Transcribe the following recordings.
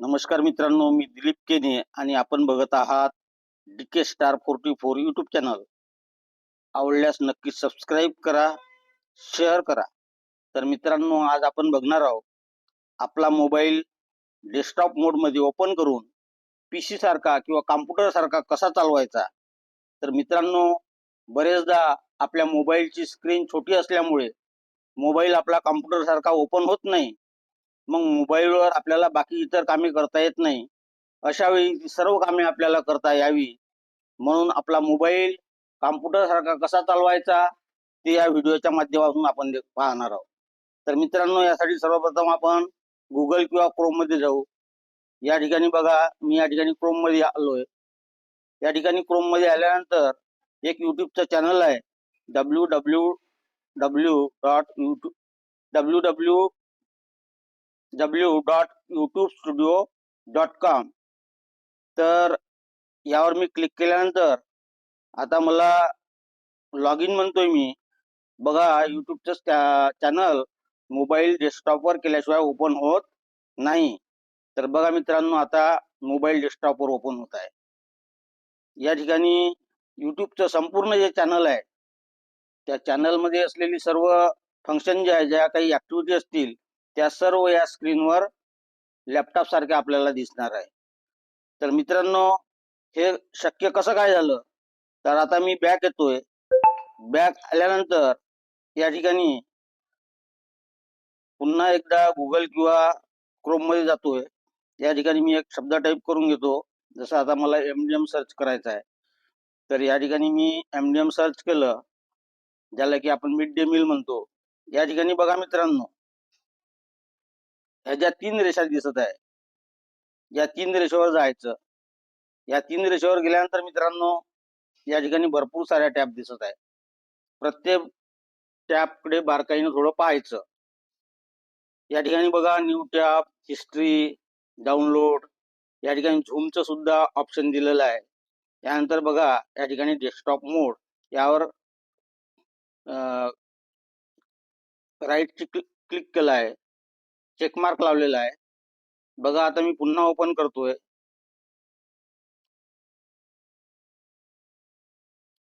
नमस्कार मित्रांनो मी दिलीप केने आणि आपण बघत आहात DK star forty four YouTube channel आवडल्यास नक्की सबस्क्राईब करा शेअर करा. तर मित्रांनो आज आपण बघणार आहोत आपला मोबाईल डेस्कटॉप मोडमध्ये ओपन करून पी सी सारखा किंवा कॉम्प्युटर सारखा कसा चालवायचा? तर मित्रांनो बरेचदा आपल्या मोबाईलची स्क्रीन छोटी असल्यामुळे मोबाईल आपला कॉम्प्युटर सारखा ओपन होत नाही. मग मोबाईलवर आपल्याला बाकी इतर कामे करता येत नाही. अशा वेळी सर्व कामे आपल्याला करता यावी. म्हणून आपला मोबाईल कॉम्प्युटर सारखा कसा चालवायचा ते या व्हिडिओच्या माध्यमातून आपण पाहणार आहोत. तर मित्रांनो यासाठी सर्वप्रथम आपण गुगल किंवा क्रोममध्ये जाऊ. या ठिकाणी बघा मी या ठिकाणी क्रोममध्ये आलोय. या ठिकाणी क्रोममध्ये आल्यानंतर एक युट्यूबचं चॅनल आहे. W W W dot YouTube W W W dot YouTube studio dot com तर यावर मी क्लिक केल्यानंतर आता मला लॉग इन म्हणतोय मी. बघा यूट्यूबचं चॅनल मोबाईल डेस्कटॉपवर केल्याशिवाय ओपन होत नाही. तर बघा मित्रांनो आता मोबाईल डेस्कटॉपवर ओपन होत आहे. या ठिकाणी यूट्यूबचं संपूर्ण जे चॅनल आहे त्या चॅनलमध्ये असलेली सर्व फंक्शन जे आहे ज्या काही ऍक्टिव्हिटी असतील त्या सर्व या स्क्रीनवर लॅपटॉप सारख्या आपल्याला दिसणार आहे. तर मित्रांनो हे शक्य कसं काय झालं? तर आता मी बॅक येतोय. बॅक आल्यानंतर या ठिकाणी पुन्हा एकदा गुगल किंवा क्रोममध्ये जातोय. या ठिकाणी मी एक शब्द टाईप करून घेतो. जसं आता मला एमडीएम सर्च करायचं आहे. तर या ठिकाणी मी एमडीएम सर्च केलं. ज्याला की आपण मिड डे मील म्हणतो. या ठिकाणी बघा मित्रांनो ह्या ज्या तीन रेषा दिसत आहे या तीन रेषेवर जायचं. या तीन रेषेवर गेल्यानंतर मित्रांनो या ठिकाणी भरपूर साऱ्या टॅप दिसत आहे प्रत्येक टॅपकडे बारकाईनं थोडं पाहायचं. या ठिकाणी बघा न्यू टॅप हिस्ट्री डाउनलोड या ठिकाणी झूमचं सुद्धा ऑप्शन दिलेलं आहे. त्यानंतर बघा या ठिकाणी डेस्कटॉप मोड यावर राईट क्लिक केलं आहे. चेकमार्क लावलेला आहे. बघा आता मी पुन्हा ओपन करतोय.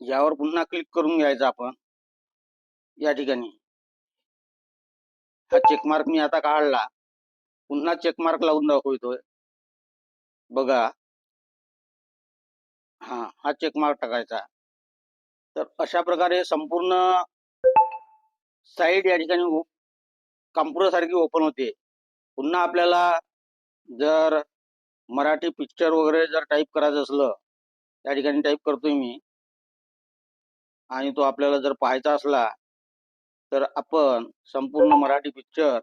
यावर पुन्हा क्लिक करून घ्यायचं आपण. या ठिकाणी. हा चेकमार्क मी आता काढला. पुन्हा चेकमार्क लावून दाखवतोय. बघा. हा हा चेकमार्क टाकायचा. तर अशा प्रकारे संपूर्ण साईड या ठिकाणी कॉम्प्युटर सारखी ओपन होते. पुन्हा आपल्याला जर मराठी पिक्चर वगैरे जर टाईप करायचं असलं त्या ठिकाणी टाईप करतोय मी. आणि तो आपल्याला जर पाहायचा असला तर आपण संपूर्ण मराठी पिक्चर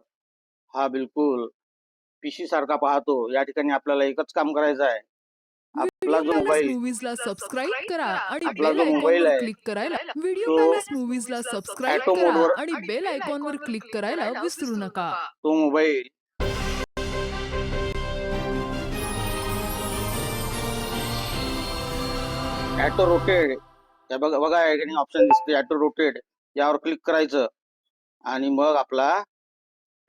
हा बिलकुल पीसी सारखा पाहतो. या ठिकाणी आपल्याला एकच काम करायचं आहे. आपला जो मोबाईल मूवीजला सबस्क्राईब करा आणि आपला बेल जो मोबाईल आयकॉनवर आहे, क्लिक करायला व्हिडिओ तो पॅलेस मूवीजला सबस्क्राईब ऑटो करा मोडवर- आणि बेल आयकॉनवर क्लिक करायला विसरू नका. तो मोबाईल ॲटो रोटेड बघा बघा या ठिकाणी ऑप्शन दिसते ॲटो रोटेड यावर क्लिक करायचं. आणि मग आपला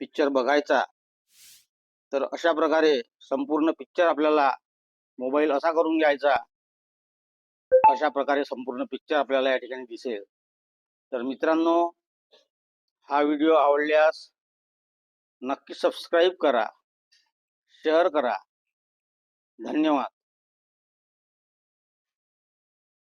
पिक्चर बघायचा. तर अशा प्रकारे संपूर्ण पिक्चर आपल्याला मोबाईल असा करून घ्यायचा. अशा प्रकारे संपूर्ण पिक्चर आपल्याला या ठिकाणी दिसेल. तर मित्रांनो हा व्हिडिओ आवडल्यास नक्की सबस्क्राईब करा शेअर करा. धन्यवाद.